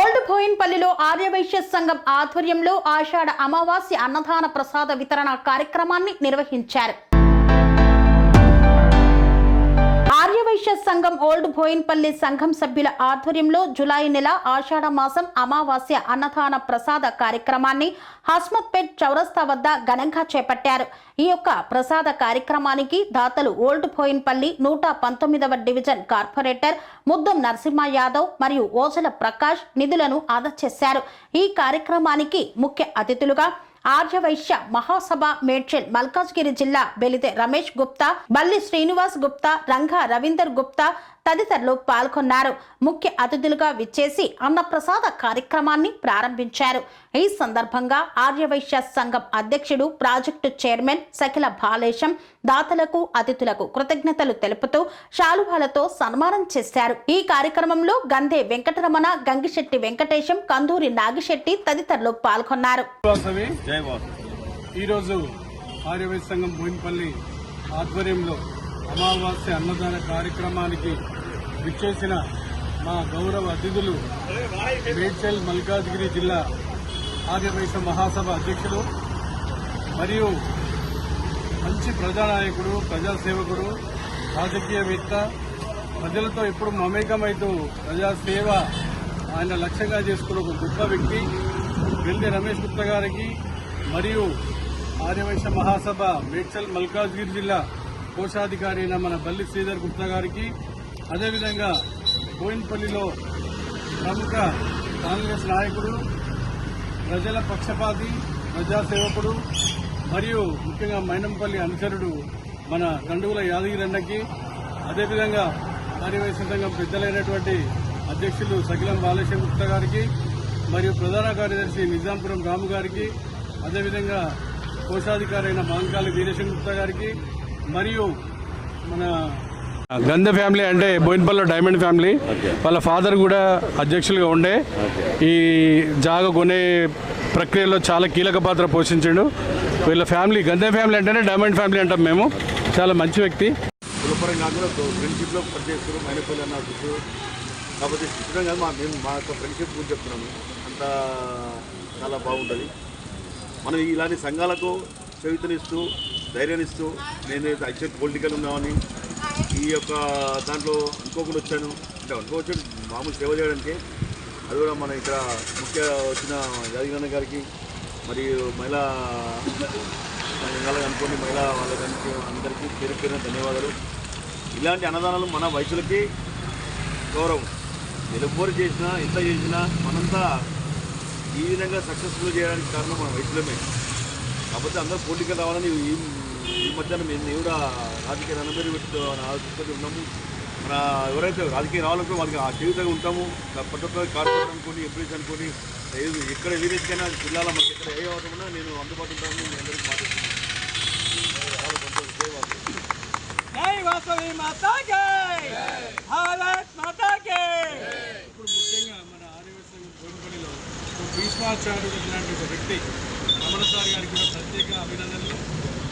Old భోయిన్పల్లిలో Aryavysya సంఘం ఆధ్వర్యంలో ఆషాఢ అమావాస్య అన్నదాన ప్రసాద వితరణ కార్యక్రమాన్ని నిర్వహించారు. ఆర్యవైశ్య ఓల్డ్ బోయిన్పల్లి సంఘం సభ్యుల ఆధ్వర్యంలో జులై నెల ఆషాఢ మాసం అమావాస్య అన్నదాన ప్రసాద కార్యక్రమాన్ని హస్మత్పేట్ చౌరస్తా వద్ద ఘనంగా చేపట్టారు. ఈ యొక్క ప్రసాద కార్యక్రమానికి దాతలు ఓల్డ్ బోయిన్పల్లి నూట పంతొమ్మిదవ డివిజన్ కార్పొరేటర్ ముద్దం నరసింహ యాదవ్ మరియు ఓజల ప్రకాష్ నిధులను ఆదా చేశారు. ఈ కార్యక్రమానికి ముఖ్య అతిథులుగా ఆర్యవైశ్య మహాసభ మేడ్చల్ మల్కాజ్గిరి జిల్లా బెలితే రమేష్ గుప్తా బల్లి శ్రీనివాస్ గుప్తా రంగా రవీందర్ గుప్తా తదితరులు పాల్గొన్నారు. ముఖ్య అతిథులుగా విచ్చేసి అన్నప్రసాద కార్యక్రమాన్ని ప్రారంభించారు. ఈ సందర్భంగా ఆర్యవైశ్య సంఘం అధ్యక్షుడు ప్రాజెక్టు చైర్మన్ సకిల బాలేశం దాతలకు అతిథులకు కృతజ్ఞతలు తెలుపుతూ శాలువాలతో సన్మానం చేశారు. ఈ కార్యక్రమంలో గంధే వెంకటరమణ గంగిశెట్టి వెంకటేశం కందూరి నాగిశెట్టి తదితరులు పాల్గొన్నారు. ఈరోజు ఆర్యవైశ్య సంఘం ఆధ్వర్యంలో అమావాస్య అన్నదాన కార్యక్రమానికి విచ్చేసిన మా గౌరవ అతిథులు మేడ్చల్ మల్కాజ్గిరి జిల్లా ఆర్యవైశ్య మహాసభ అధ్యక్షులు మరియు మంచి ప్రజానాయకుడు ప్రజాసేవకుడు రాజకీయవేత్త ప్రజలతో ఎప్పుడు మమేకమైతూ ప్రజాసేవ ఆయన లక్ష్యంగా చేసుకున్న ఒక గొప్ప వ్యక్తి వెల్లి రమేష్ గుప్తా గారికి మరియు ఆర్యవైశ్య మహాసభ మేడ్చల్ మల్కాజ్గిరి జిల్లా కోశాధికారి అయిన మన బల్లి శ్రీధర్ గుప్తా గారికి. అదేవిధంగా గోయిన్పల్లిలో ప్రముఖ కాంగ్రెస్ నాయకుడు ప్రజల పక్షపాతి ప్రజాసేవకుడు మరియు ముఖ్యంగా మైనంపల్లి అనుచరుడు మన గండుగుల యాదగిరన్నకి అదేవిధంగా కార్యవైశ్య సంఘం పెద్దలైనటువంటి అధ్యక్షులు సకిలం బాలేశ్వర గుప్తా గారికి మరియు ప్రధాన కార్యదర్శి నిజాంపురం రాము గారికి అదేవిధంగా కోశాధికారి అయిన మాంకాలి వీరేశం గుప్తా గారికి మరియు మన గంధ ఫ్యామిలీ అంటే బోయిన్పల్లిలో డైమండ్ ఫ్యామిలీ. వాళ్ళ ఫాదర్ కూడా అధ్యక్షులుగా ఉండే. ఈ జాగ కొనే ప్రక్రియలో చాలా కీలక పాత్ర పోషించాడు. వీళ్ళ ఫ్యామిలీ గంధ ఫ్యామిలీ అంటేనే డైమండ్ ఫ్యామిలీ అంటాం మేము. చాలా మంచి వ్యక్తి. కాబట్టి మా మేము మా యొక్క ఫ్రెండ్షిప్ గురించి చెప్తున్నాము అంత చాలా బాగుంటుంది. మనం ఇలాంటి సంఘాలకు చరిత్రనిస్తూ ధైర్యాన్నిస్తూ నేను యాక్చువల్ పొలిటికల్ ఉన్నామని ఈ యొక్క దాంట్లో అనుకోకుండా వచ్చాను. అంటే అనుకోవచ్చు మామూలు సేవ చేయడానికి. అది కూడా మన ఇక్కడ ముఖ్య వచ్చిన యాదగిరన్న గారికి మరియు మహిళా సంఘాలకు అనుకోండి మహిళా వాళ్ళకి అందరికీ పేరు పేరున ధన్యవాదాలు. ఇలాంటి అన్నదానాలు మన వయసులకి గౌరవం. ఎలుబోరు చేసినా ఎంత చేసినా మనంతా ఈ విధంగా సక్సెస్ఫుల్ చేయడానికి కారణం మన వయసులమే కాకపోతే అందరూ పోటీకి రావాలని ఈ మధ్యాహ్నం మేము కూడా రాజకీయ రణబేరి పెట్టి ఆలోచిస్తూ ఉన్నాము. మన ఎవరైతే రాజకీయ రావాలంటే వాళ్ళకి ఆ చేయుతగా ఉంటాము ప్రతి ఒక్క కార్పొరేట్ అనుకోని ఎంప్లాయీస్ అనుకోని ఎక్కడ విలేజ్కైనా జిల్లాలో మనకి ఎక్కడ ఏ అవసరం ఉన్నా నేను అందుబాటులో ఉంటాను మీ అందరికీ మాట్లాడుతున్నాను. ఇప్పుడు ముఖ్యంగా మన ఒక భీష్మాచార్యుడు లాంటి ఒక వ్యక్తి రమణ సార్ గారికి కూడా ప్రత్యేక అభినందనలు.